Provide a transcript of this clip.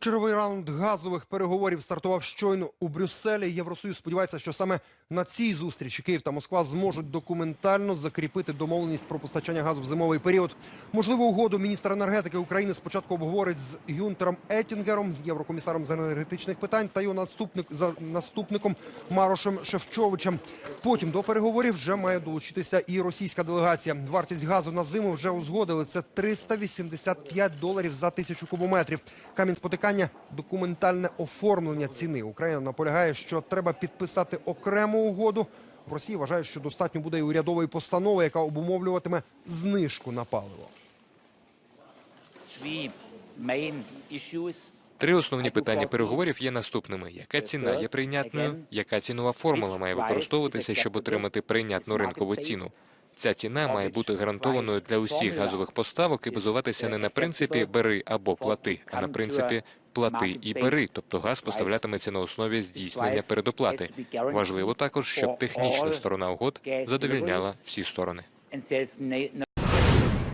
Черговий раунд газових переговорів стартував щойно у Брюсселі. Євросоюз сподівається, що саме на цій зустрічі Київ та Москва зможуть документально закріпити домовленість про постачання газу в зимовий період. Можливо, угоду міністр енергетики України спочатку обговорить з Гюнтером Еттінгером, з єврокомісаром з енергетичних питань та його наступник за наступником Марошем Шевчовичем. Потім до переговорів вже має долучитися і російська делегація. Вартість газу на зиму вже узгодили. Це 385 доларів за тисячу кубометрів. Камінь спотикання документальне оформлення ціни. Україна наполягає, що треба підписати окрему угоду. В Росії вважають, що достатньо буде і урядової постанови, яка обумовлюватиме знижку на паливо. Три основні питання переговорів є наступними: яка ціна є прийнятною, яка цінова формула має використовуватися, щоб отримати прийнятну ринкову ціну. Ця ціна має бути гарантованою для усіх газових поставок і базуватися не на принципі бери або плати, а на принципі плати і бери, тобто газ поставлятиметься на основі здійснення передоплати. Важливо також, щоб технічна сторона угод задовільняла всі сторони.